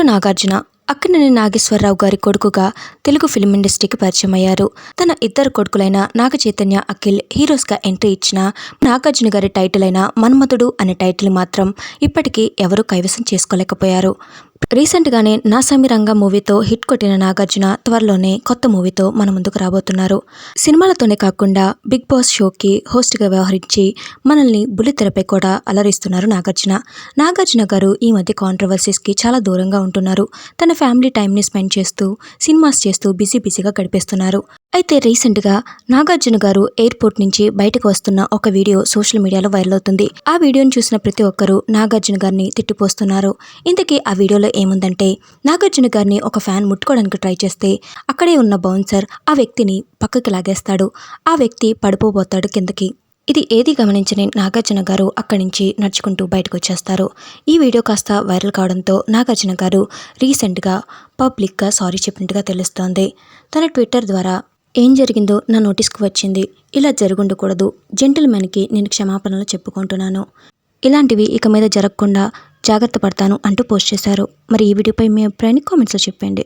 Hero Nagarjuna Akkineni Nageswararao గారి కొడుకుగా Telugu film ఇండస్ట్రీకి పరిచయం అయ్యారు తన ఇద్దరు కొడుకులైన నాగ చైతన్య అఖిల్ హీరోస్గా ఎంట్రీ ఇచ్చిన నాగార్జున గారి టైటిల్ అయిన మన్మధుడు అనే టైటిల్ మాత్రం ఇప్పటికీ ఎవరూ కైవసం చేసుకోలేకపోయారు. రీసెంట్గానే నా సమీరంగ మూవీతో హిట్ కొట్టిన నాగార్జున త్వరలోనే కొత్త మూవీతో మన ముందుకు రాబోతున్నారు. సినిమాలతోనే కాకుండా బిగ్ బాస్ షోకి హోస్ట్గా వ్యవహరించి మనల్ని బుల్లితెరపై కూడా అలరిస్తున్నారు నాగార్జున. నాగార్జున గారు ఈ మధ్య కాంట్రవర్సీస్కి చాలా దూరంగా ఉంటున్నారు. తన ఫ్యామిలీ టైంని స్పెండ్ చేస్తూ సినిమాస్ చేస్తూ బిజీ బిజీగా గడిపేస్తున్నారు. అయితే రీసెంట్గా నాగార్జున గారు ఎయిర్పోర్ట్ నుంచి బయటకు వస్తున్న ఒక వీడియో సోషల్ మీడియాలో వైరల్ అవుతుంది. ఆ వీడియోను చూసిన ప్రతి ఒక్కరూ నాగార్జున గారిని తిట్టిపోస్తున్నారు. ఇంతకీ ఆ వీడియోలో ఏముందంటే నాగార్జున గారిని ఒక ఫ్యాన్ ముట్టుకోవడానికి ట్రై చేస్తే అక్కడే ఉన్న బౌన్సర్ ఆ వ్యక్తిని పక్కకి లాగేస్తాడు. ఆ వ్యక్తి పడిపోబోతాడు కిందకి. ఇది ఏది గమనించని నాగార్జున గారు అక్కడి నుంచి నడుచుకుంటూ బయటకు వచ్చేస్తారు. ఈ వీడియో కాస్త వైరల్ కావడంతో నాగార్జున గారు రీసెంట్గా పబ్లిక్గా సారీ చెప్పినట్టుగా తెలుస్తోంది. తన ట్విట్టర్ ద్వారా ఏం జరిగిందో నా నోటీస్కు వచ్చింది. ఇలా జరుగుండకూడదు. జెంటిల్మెన్కి నేను క్షమాపణలు చెప్పుకుంటున్నాను. ఇలాంటివి ఇక మీద జరగకుండా జాగ్రత్త పడతాను అంటూ పోస్ట్ చేశారు. మరి ఈ వీడియోపై మీ అభిప్రాయాన్ని కామెంట్స్లో చెప్పండి.